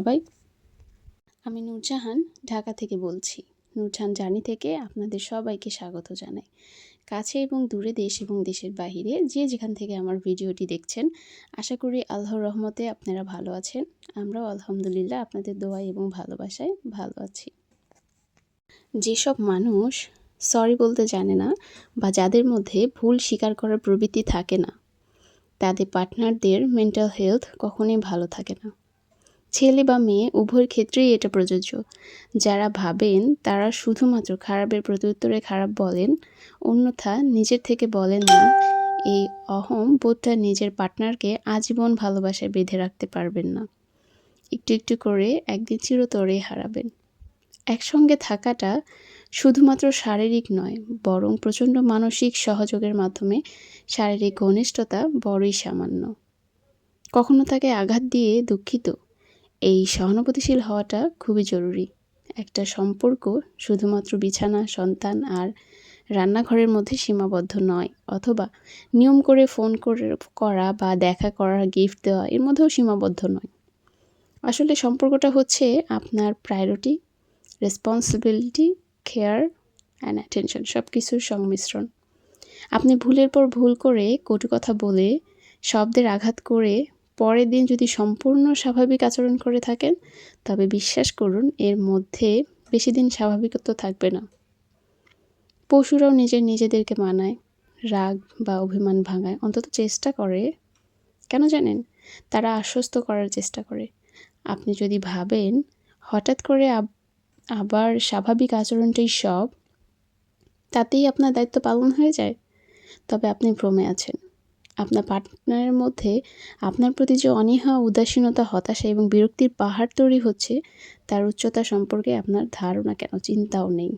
সবাই। আমি নূরজাহান, ঢাকা থেকে বলছি। নূরজাহান জার্নি থেকে আপনাদের সবাইকে স্বাগত জানাই। কাছে এবং দূরে দেশ এবং দেশের বাহিরে যে যেখান থেকে আমার ভিডিওটি দেখছেন, আশা করি আল্লাহর রহমতে আপনারা ভালো আছেন। আমরাও আলহামদুলিল্লাহ আপনাদের দোয়া এবং ভালোবাসায় ভালো আছি। যেসব মানুষ, সরি বলতে জানে না, বা যাদের মধ্যে ভুল স্বীকার করার প্রবৃত্তি থাকে না, তাদের পার্টনারদের মেন্টাল হেলথ কখনোই ভালো থাকে না। ছেলে বা মেয়ে উভয়ের ক্ষেত্রেই এটা প্রযোজ্য। যারা ভাবেন তারা শুধুমাত্র খারাপের প্রত্যুত্তরে খারাপ বলেন, অন্যথা নিজের থেকে বলেন না। এই অহম বোধটা নিজের পার্টনারকে আজীবন ভালোবাসায় বেঁধে রাখতে পারবেন না। একটু একটু করে একদিন চিরতরে হারাবেন। একসঙ্গে থাকাটা শুধুমাত্র শারীরিক নয়, বরং প্রচণ্ড মানসিক সহযোগের মাধ্যমে শারীরিক ঘনিষ্ঠতা বড়ই সামান্য। কখনো তাকে আঘাত দিয়ে দুঃখিত? এই সহানুভূতিশীল হওয়াটা খুবই জরুরি। একটা সম্পর্ক শুধুমাত্র বিছানা, সন্তান আর রান্নাঘরের মধ্যে সীমাবদ্ধ নয়, অথবা নিয়ম করে ফোন করে করা বা দেখা করা গিফট দেওয়া, এর মধ্যেও সীমাবদ্ধ নয়। আসলে সম্পর্কটা হচ্ছে আপনার priority responsibility care and attention সব কিছুর সংমিশ্রণ। আপনি ভুলের পর ভুল করে কটু কথা বলে, শব্দের আঘাত করে পরের দিন যদি সম্পূর্ণ স্বাভাবিক আচরণ করে থাকেন, তবে বিশ্বাস করুন, এর মধ্যে বেশি দিন স্বাভাবিকত্ব থাকবে না। পশুরাও নিজের নিজেদেরকে মানায়, রাগ বা অভিমান ভাঙায়। অন্তত চেষ্টা করে। কেন জানেন? তারা আশ্বস্ত করার চেষ্টা করে। আপনি যদি ভাবেন, হঠাৎ করে আবার স্বাভাবিক আচরণটাই সব, তাতেই আপনার দায়িত্ব পালন হয়ে যায়। তবে আপনি ভ্রমে আছেন। আপনার পার্টনারের মধ্যে আপনার প্রতি যে অনীহা, উদাসীনতা, হতাশা এবং বিরক্তির পাহাড় তৈরি হচ্ছে, তার উচ্চতা সম্পর্কে আপনার ধারণা কেন? চিন্তাও নেই।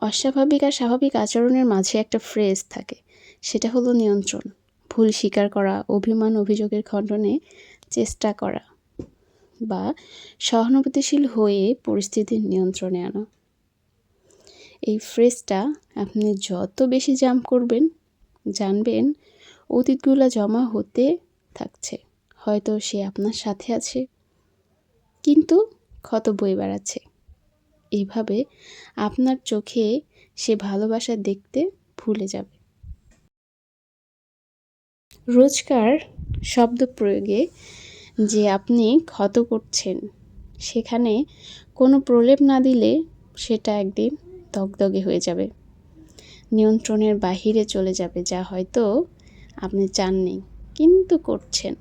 অস্বাভাবিক আর স্বাভাবিক আচরণের মাঝে একটা ফ্রেজ থাকে, সেটা হলো নিয়ন্ত্রণ। ভুল স্বীকার করা, অভিমান, অভিযোগের খণ্ডনে চেষ্টা করা বা সহানুভূতিশীল হয়ে পরিস্থিতির নিয়ন্ত্রণে আনা। এই ফ্রেজটা আপনি যত বেশি জাম্প করবেন জানবেন অতীতগুলো জমা হতে থাকছে। হয়তো সে আপনার সাথে আছে। কিন্তু ক্ষত বই বেড়াচ্ছে। এইভাবে আপনার চোখে সে ভালোবাসা দেখতে ভুলে যাবে। রোজকার শব্দ প্রয়োগে যে আপনি ক্ষত করছেন, সেখানে কোনো প্রলেপ না দিলে সেটা একদিন দগদগে হয়ে যাবে। নিয়ন্ত্রণের বাহিরে চলে যাবে, যা হয়তো আপনি চাননি, কিন্তু করছেন।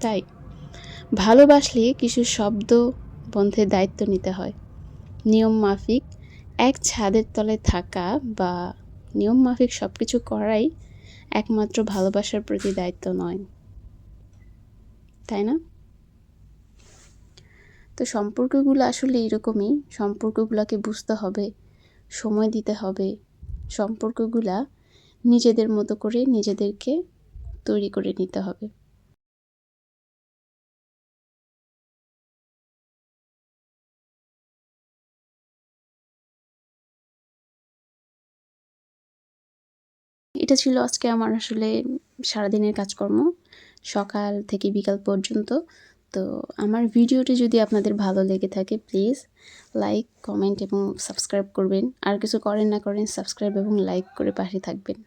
তাই ভালোবাসলে কিছু শব্দ বন্ধের দায়িত্ব নিতে হয়। নিয়ম মাফিক এক ছাদের তলে থাকা বা নিয়ম মাফিক সব কিছু করাই একমাত্র ভালোবাসার প্রতি দায়িত্ব নয়। তাই না? তো সম্পর্কগুলো আসলে এরকমই। সম্পর্কগুলোকে বুঝতে হবে, সময় দিতে হবে সম্পর্কগুলা নিজেদের মতো করে নিজেদেরকে তৈরি করে নিতে হবে। এটা ছিল আজকে আমার আসলে সারাদিনের কাজকর্ম। সকাল থেকে বিকাল পর্যন্ত তো আমার ভিডিওটি যদি আপনাদের ভালো লেগে থাকে প্লিজ লাইক কমেন্ট এবং সাবস্ক্রাইব করবেন। আর কিছু করেন না করেন সাবস্ক্রাইব এবং লাইক করে পাশে থাকবেন।